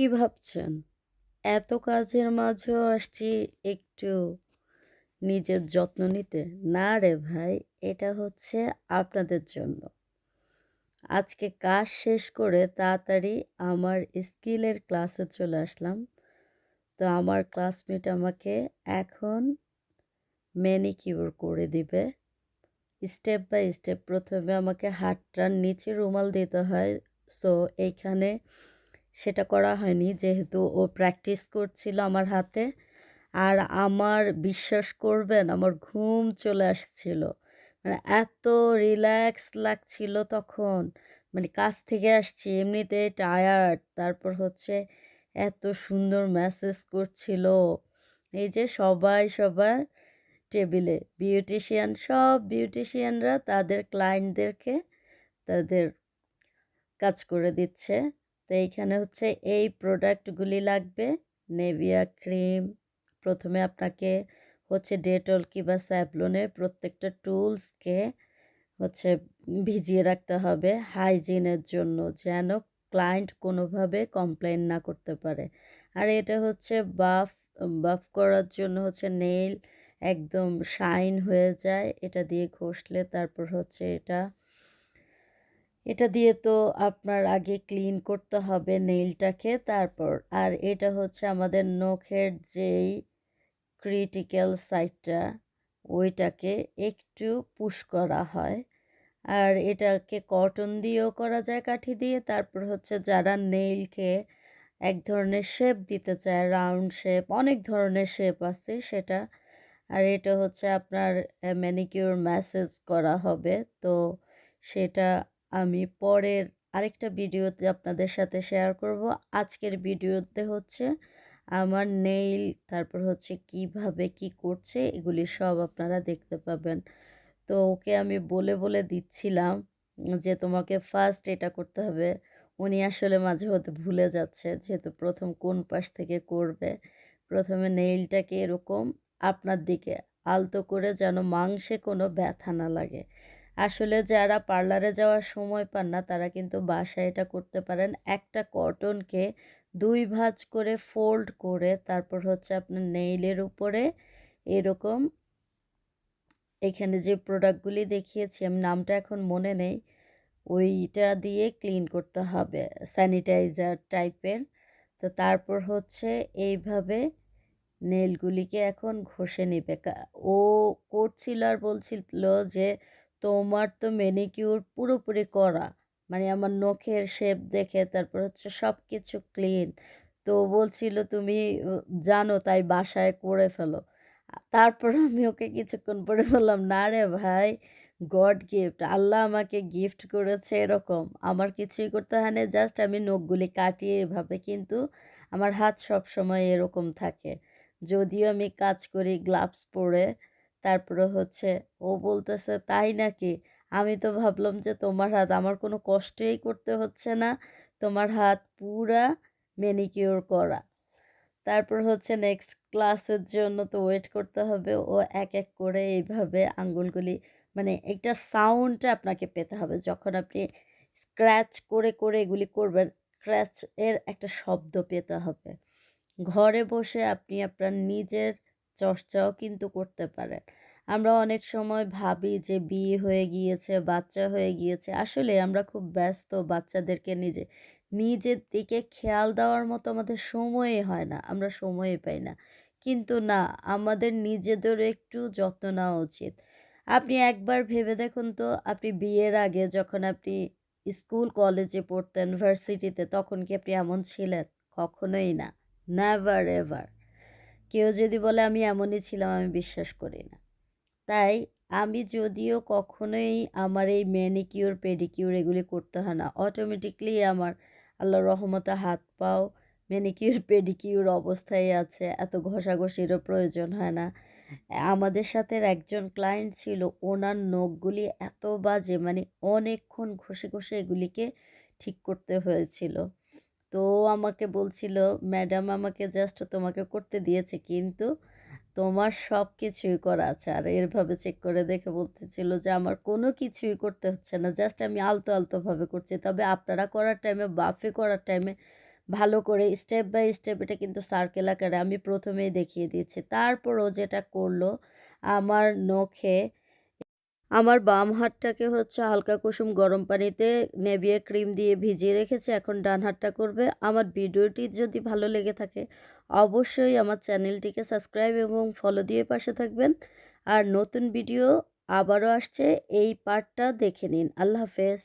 কি ভাবছেন? এত কাজের মাঝেও আসছি একটু নিজের যত্ন নিতে? না রে ভাই, এটা হচ্ছে আপনাদের জন্য। আজকে কাজ শেষ করে তাড়াতাড়ি আমার স্কিলের ক্লাসে চলে আসলাম। তো আমার ক্লাসমেট আমাকে এখন ম্যানিকিউর করে দিবে। স্টেপ বাই স্টেপ প্রথমে আমাকে হাতটার নিচে রুমাল দিতে হয়। সো এইখানে সেটা করা হয়নি। যেহেতু ও প্র্যাকটিস করছিল আমার হাতে। আর আমার বিশ্বাস করবেন, আমার ঘুম চলে আসছিল। মানে এত রিল্যাক্স লাগছিল তখন। মানে কাজ থেকে আসছি, এমনিতে টায়ার্ড তারপর হচ্ছে এত সুন্দর মেসেজ করছিল। এই যে সবাই, সবার টেবিলে বিউটিশিয়ান সব বিউটিশিয়ানরা তাদের ক্লায়েন্টদেরকে তাদের কাজ করে দিচ্ছে। তো এইখানে হচ্ছে এই প্রোডাক্টগুলি লাগবে। নেভিয়া ক্রিম প্রথমে আপনাকে হচ্ছে ডেটল কিংবা স্যাভলনের প্রত্যেকটা টুলসকে হচ্ছে ভিজিয়ে রাখতে হবে হাইজিনের জন্য, যেন ক্লায়েন্ট কোনোভাবে কমপ্লেন না করতে পারে। আর এটা হচ্ছে বাফ বাফ করার জন্য হচ্ছে নেইল একদম শাইন হয়ে যায়, এটা দিয়ে ঘষলে তারপর হচ্ছে এটা এটা দিয়ে তো আপনার আগে ক্লিন করতে হবে নেইলটাকে তারপর। আর এটা হচ্ছে আমাদের নখের যেই ক্রিটিক্যাল সাইডটা ওইটাকে একটু পুশ করা হয়। আর এটাকে কটন দিয়েও করা যায়, কাঠি দিয়ে। তারপর হচ্ছে যারা নেইলকে এক ধরনের শেপ দিতে চায় রাউন্ড শেপ অনেক ধরনের শেপ আছে সেটা। আর এটা হচ্ছে আপনার ম্যানিকিউর ম্যাসেজ করা হবে। তো সেটা আমি পরের আরেকটা ভিডিওতে আপনাদের সাথে শেয়ার করব। আজকের ভিডিওতে হচ্ছে আমার নেইল তারপর হচ্ছে কীভাবে কি করছে, এগুলি সব আপনারা দেখতে পাবেন। তো ওকে আমি বলে বলে দিচ্ছিলাম যে তোমাকে ফার্স্ট এটা করতে হবে। উনি আসলে মাঝে মধ্যে ভুলে যাচ্ছে যেহেতু প্রথম কোন পাশ থেকে করবে। প্রথমে নেইলটাকে এরকম আপনার দিকে আলতো করে যেন মাংসে কোনো ব্যথা না লাগে। আসলে যারা পার্লারে যাওয়ার সময় পান না, তারা কিন্তু বাসায় এটা করতে পারেন। একটা কটনকে দুই ভাঁজ করে ফোল্ড করে তারপর হচ্ছে আপনার নেইলের উপরে এরকম এখানে যে প্রোডাক্টগুলি দেখিয়েছি, আমি নামটা এখন মনে নেই, ওইটা দিয়ে ক্লিন করতে হবে স্যানিটাইজার টাইপের। তো তারপর হচ্ছে এইভাবে নেলগুলিকে এখন ঘষে নেবে। ও করছিল আর বলছিল যে তোমার তো ম্যানিকিউর পুরোপুরি করা। মানে আমার নখের শেপ দেখে তারপর হচ্ছে সব কিছু ক্লিন তো বলছিল তুমি জানো তাই বাসায় করে ফেলো। তারপর আমি ওকে কিছুক্ষণ পরে বললাম, না রে ভাই গড গিফট আল্লাহ আমাকে গিফট করেছে এরকম। আমার কিছুই করতে হয় না জাস্ট আমি নখগুলি কাটিয়ে এভাবে কিন্তু আমার হাত সব সময় এরকম থাকে। যদিও আমি কাজ করি গ্লাভস পরে তারপরে হচ্ছে ও বলতেছে, তাই নাকি? আমি তো ভাবলাম যে, তোমার হাত আমার কোনো কষ্টই করতে হচ্ছে না। তোমার হাত পুরা ম্যানিকিওর করা। তারপর হচ্ছে নেক্সট ক্লাসের জন্য তো ওয়েট করতে হবে। ও এক এক করে এইভাবে আঙ্গুলগুলি মানে একটা সাউন্ডটা আপনাকে পেতে হবে। যখন আপনি স্ক্র্যাচ করে করে এগুলি করবেন স্ক্র্যাচ এর একটা শব্দ পেতে হবে। ঘরে বসে আপনি আপনার নিজের চর্চাও কিন্তু করতে পারেন। আমরা অনেক সময় ভাবি যে বিয়ে হয়ে গিয়েছে, বাচ্চা হয়ে গিয়েছে। আসলে আমরা খুব ব্যস্ত বাচ্চাদেরকে নিজে, নিজের দিকে খেয়াল দেওয়ার মতো আমাদের সময়ই হয় না, আমরা সময়ই পাই না। কিন্তু না, আমাদের নিজেদেরও একটু যত্ন নেওয়া উচিত। আপনি একবার ভেবে দেখুন তো, আপনি বিয়ের আগে যখন আপনি স্কুল, কলেজে পড়তেন, ভার্সিটিতে, তখন কি আপনি এমন ছিলেন? কখনোই না। নেভার এভার কেউ যদি বলে, আমি এমনই ছিলাম, আমি বিশ্বাস করি না। তাই আমি যদিও কখনোই আমার এই ম্যানিকিউর পেডিকিউর এগুলি করতে হয় না। অটোমেটিকলি আমার আল্লাহ রহমতে হাত পাও ম্যানিকিউর পেডিকিউর অবস্থায় আছে। এত ঘষাঘষিরও প্রয়োজন হয় না। আমাদের সাথে একজন ক্লায়েন্ট ছিল, ওনার নখগুলি এত বাজে মানে অনেকক্ষণ ঘষে ঘষে এগুলিকে ঠিক করতে হয়েছিল। তো আমাকে বলছিল, ম্যাডাম আমাকে জাস্ট তোমাকে করতে দিয়েছে, কিন্তু তোমার সব কিছুই করা আছে। আর এরভাবে চেক করে দেখে বলতেছিল যে, আমার কোনো কিছুই করতে হচ্ছে না, জাস্ট আমি আলতো আলতোভাবে করছি। তবে আপনারা করার টাইমে বাফে করার টাইমে ভালো করে স্টেপ বাই স্টেপ এটা কিন্তু সার্কেল আকারে আমি প্রথমেই দেখিয়ে দিয়েছি। তারপর ও যেটা করল, আমার নখে আমার বাম হাতটাকে হচ্ছে হালকা কুসুম গরম পানিতে নেভিয়ে ক্রিম দিয়ে ভিজিয়ে রেখেছে, এখন ডান হাতটা করবে। আমার ভিডিওটি যদি ভালো লেগে থাকে, অবশ্যই আমার চ্যানেলটিকে সাবস্ক্রাইব এবং ফলো দিয়ে পাশে থাকবেন। আর নতুন ভিডিও আবারও আসছে, এই পার্টটা দেখে নিন। আল্লাহ হাফেজ।